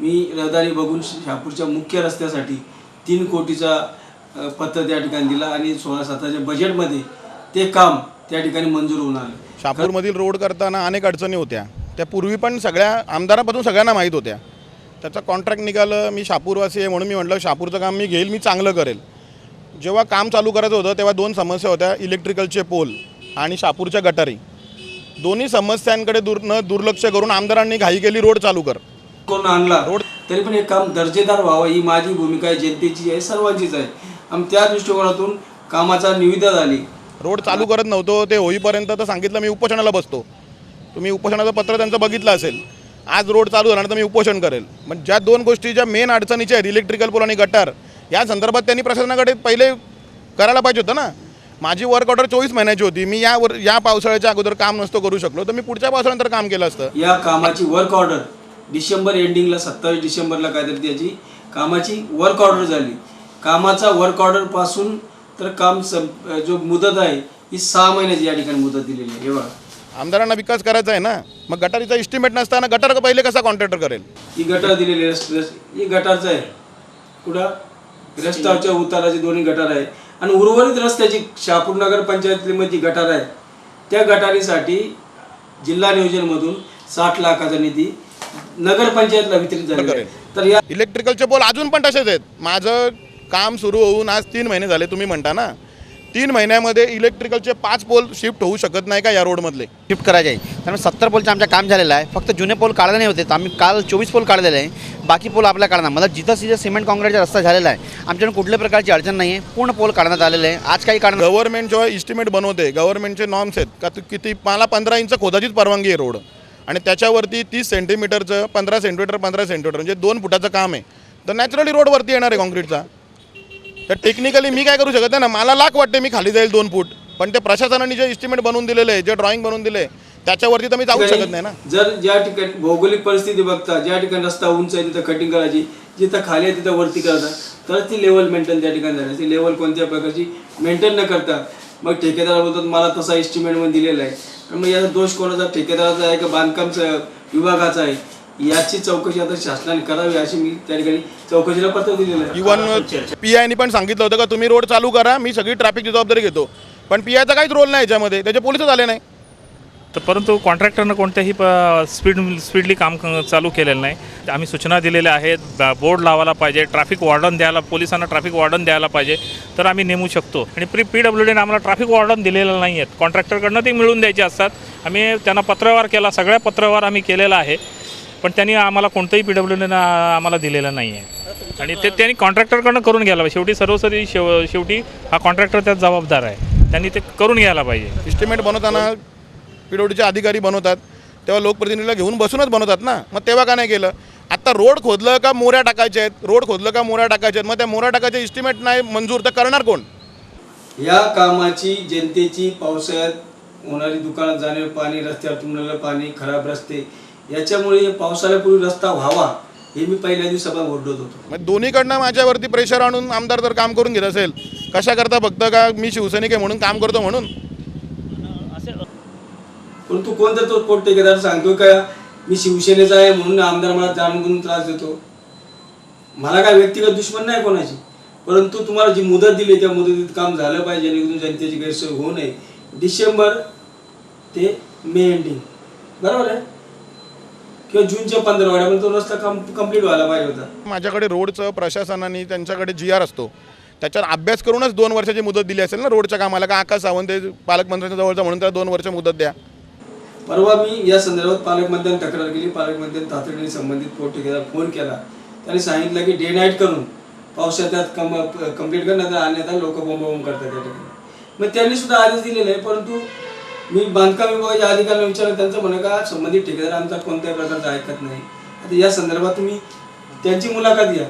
मी रहदारी बघून शहापूरच्या मुख्य रस्त्यासाठी तीन कोटीचा पत्र त्या ठिकाणी दिला आणि सोळा सतराच्या बजेटमध्ये ते काम त्या ठिकाणी मंजूर होऊन आलं. शहापूरमधील रोड करताना अनेक अडचणी होत्या. त्या पूर्वी पण सगळ्या आमदारापासून सगळ्यांना माहीत होत्या. त्याचा कॉन्ट्रॅक्ट निघालं मी शापूरवासी आहे म्हणून मी म्हटलं शापूरचं काम मी घेईल मी चांगलं करेल. जेव्हा काम चालू करायचं होतं तेव्हा दोन समस्या होत्या इलेक्ट्रिकलचे पोल आणि शापूरच्या गटारी. दोन्ही समस्यांकडे दूर न दुर्लक्ष करून आमदारांनी घाई केली रोड चालू कर. करून आणला? तरी पण हे काम दर्जेदार व्हावं ही माझी भूमिका आहे जनतेची आहे सर्वांचीच आहे. आणि त्या दृष्टिकोनातून कामाचा निविदा झाली. रोड चालू करत नव्हतो ते होईपर्यंत तर सांगितलं मी उपोषणाला बसतो. तुम्ही उपोषणाचं पत्र त्यांचं बघितलं असेल. आज रोड चालू झाला तर मी उपोषण करेल. पण ज्या दोन गोष्टी ज्या मेन अडचणीच्या आहेत इलेक्ट्रिकल पोल आणि गटार या संदर्भात त्यांनी प्रशासनाकडे पहिले करायला पाहिजे होतं ना. माझी वर्क ऑर्डर चोवीस महिन्याची होती. मी या वर या पावसाळ्याच्या अगोदर काम नसतो करू शकलो. तर मी पुढच्या पावसाळ्यानंतर काम केलं असतं. या कामाची वर्क ऑर्डर डिसेंबर एंडिंगला सत्तावीस डिसेंबरला काहीतरी त्याची कामाची वर्क ऑर्डर झाली. कामाचा वर्क ऑर्डरपासून तर काम जो मुदत आहे ही सहा महिन्याची या ठिकाणी मुदत दिलेली आहे. हे बघा. आमदारांना विकास करायचा आहे ना मग गटारीचा इस्टिमेट नसताना गटार पहिले कसा कॉन्ट्रॅक्टर करेल? ही गटार दिलेली आहे ही गटारचं आहे. कुठं? रस्त्याच्या उताराचे दोन्ही गटार आहे. आणि उर्वरित रस्त्याची शहापूर नगर पंचायतीमध्ये जी गटार आहे त्या गटारीसाठी जिल्हा नियोजनमधून साठ लाखाचा निधी नगरपंचायतला वितरित झालेला आहे तर या इलेक्ट्रिकलचे पोल अजून पण तसेच आहेत. माझं काम सुरू होऊन आज तीन महिने झाले तुम्ही म्हणता ना. तीन महिन्यामध्ये इलेक्ट्रिकलचे पाच पोल शिफ्ट होऊ शकत नाही का या रोडमधले शिफ्ट करायचे आहे. त्यामुळे सत्तर पोलचं आमचं काम झालेलं आहे. फक्त जुने पोल काढले नाही होते. तर आम्ही काल चोवीस पोल काढलेले आहे. बाकी पोल आपल्या काढणार. मतलब जिथं जिथं सिमेंट काँक्रीटचा रस्ता झालेला आहे. आमच्याकडे कुठल्याही प्रकारची अडचण नाही आहे पूर्ण पोल काढण्यात आलेले आहे. आज काही काढणार गव्हर्नमेंट जेव्हा इस्टिमेट बनवते गव्हर्नमेंटचे नॉर्म्स आहेत. का किती मला पंधरा इंच खोदाचीच परवानगी आहे रोड आणि त्याच्यावरती तीस सेंटीमीटरचं पंधरा सेंटीमीटर पंधरा सेंटीमीटर म्हणजे दोन फुटाचं काम आहे. तर नॅचरली रोडवरती येणार आहे कॉन्क्रीटचा तर टेक्निकली मी काय करू शकत नाही ना मला लाख वाटते मी खाली जाईल दोन फूट. पण ते प्रशासनाने जे इस्टिमेट बनवून दिलेलं आहे जे ड्रॉइंग बनवून दिले त्याच्यावरती तर मी जाऊ शकत नाही ना. जर ज्या ठिकाणी भौगोलिक परिस्थिती बघता ज्या ठिकाणी रस्ता उंच आहे तिथं कटिंग करायची जिथं खाली आहे तिथं वरती करायचा तर ती लेवल मेंटेन त्या ठिकाणी झाली. ती लेवल कोणत्या प्रकारची मेंटेन न करता मग ठेकेदार बोलतात मला तसा एस्टिमेट दिलेला आहे. तर मग याचा दोष कोणाचा? ठेकेदाराचा आहे का बांधकामचा विभागाचा आहे? याची चौकशी आता शासनाने करावी अशी मी त्या ठिकाणी चौकशीला पत्र दिलेलं आहे. इवन पी आयनी पण सांगितलं होतं का तुम्ही रोड चालू करा मी सगळी ट्रॅफिकची जबाबदारी घेतो. पण पी आयचा काहीच रोल नाही याच्यामध्ये. त्याचे पोलिसच आले नाही. तर परंतु कॉन्ट्रॅक्टरनं कोणत्याही प स्पीड स्पीडली काम चालू केलेलं नाही. आम्ही सूचना दिलेल्या आहेत बोर्ड लावायला पाहिजे ट्रॅफिक वॉर्डन द्यायला पोलिसांना ट्रॅफिक वॉर्डन द्यायला पाहिजे तर आम्ही नेमू शकतो. आणि प्री पी डब्ल्यू डीने आम्हाला ट्रॅफिक वॉर्डन दिलेलं नाही आहेत. कॉन्ट्रॅक्टरकडनं ते मिळून द्यायचे असतात. आम्ही त्यांना पत्रव्यवहार केला सगळ्या पत्रव्यवहार आम्ही केलेला आहे. पण त्यांनी आम्हाला कोणतंही पी डब्ल्यू डीनं आम्हाला दिलेलं नाही आहे. आणि ते त्यांनी कॉन्ट्रॅक्टरकडनं करून घ्यायला पाहिजे. शेवटी सर्वसरी शेव शेवटी हा कॉन्ट्रॅक्टर त्यात जबाबदार आहे. त्यांनी ते करून घ्यायला पाहिजे. इस्टिमेट बनवताना पिडोडीचे अधिकारी बनवतात तेव्हा लोकप्रतिनिधीला घेऊन बसूनच बनवतात ना. मग तेव्हा का नाही केलं? आता रोड खोदलं का मोऱ्या टाकायच्या आहेत? रोड खोदलं का मोऱ्या टाकायच्या आहेत? मग त्या मोऱ्या टाकायचे इस्टिमेट नाही मंजूर तर करणार कोण? या कामाची जनतेची पावसाळ्यात होणारी दुकानात जाणे पाणी रस्त्यावर तुंबलेलं पाणी खराब रस्ते याच्यामुळे पावसाळ्यापूर्वी रस्ता व्हावा हे मी पहिल्या दिवसापासून ओरडत होतो. मग दोन्हीकडनं माझ्यावरती प्रेशर आणून आमदार जर काम करून घेत असेल कशा करता फक्त का मी शिवसैनिक आहे म्हणून काम करतो म्हणून? परंतु कोणता तो पोट ठेकेदार सांगतो का? मी शिवसेनेचा आहे म्हणून आमदार मला जाणून त्रास देतो. मला काय व्यक्तिगत दुश्मन नाही कोणाची. परंतु तुम्हाला जी मुदत दिली त्या मुदतीत काम झालं पाहिजे जेणेकरून जनतेची गैरसोय होऊ नये. डिसेंबर ते मे एंडिंग बरोबर आहे? किंवा जूनच्या पंधरा तो रस्ता कम कंप्लीट व्हायला पाहिजे होता. माझ्याकडे रोडचं प्रशासनाने त्यांच्याकडे जी आर असतो. त्याच्यावर अभ्यास करूनच दोन वर्षाची मुदत दिली असेल ना रोडच्या कामाला? का आकाश सावंत पालकमंत्र्यांच्या जवळचा म्हणून त्याला दोन वर्ष मुदत द्या? परवा मी या संदर्भात पालकमध्यान तक्रार केली. पालकमंत्र्यांनी तातडीने संबंधित पोट फोन केला. त्यांनी सांगितलं की डे नाईट करून पावसाळ्यात कम कंप्लीट करण्यात आणण्यात लोक बोंबाबोंब करतात त्या ठिकाणी. मग त्यांनी सुद्धा आदेश दिलेले आहे परंतु मी बांधकाम विभागाच्या अधिकाऱ्यांना विचारलं त्यांचं म्हणणं का संबंधित ठेकेदार आमचा कोणत्याही प्रकारचा ऐकत नाही. आता या संदर्भात तुम्ही त्यांची मुलाखत घ्या.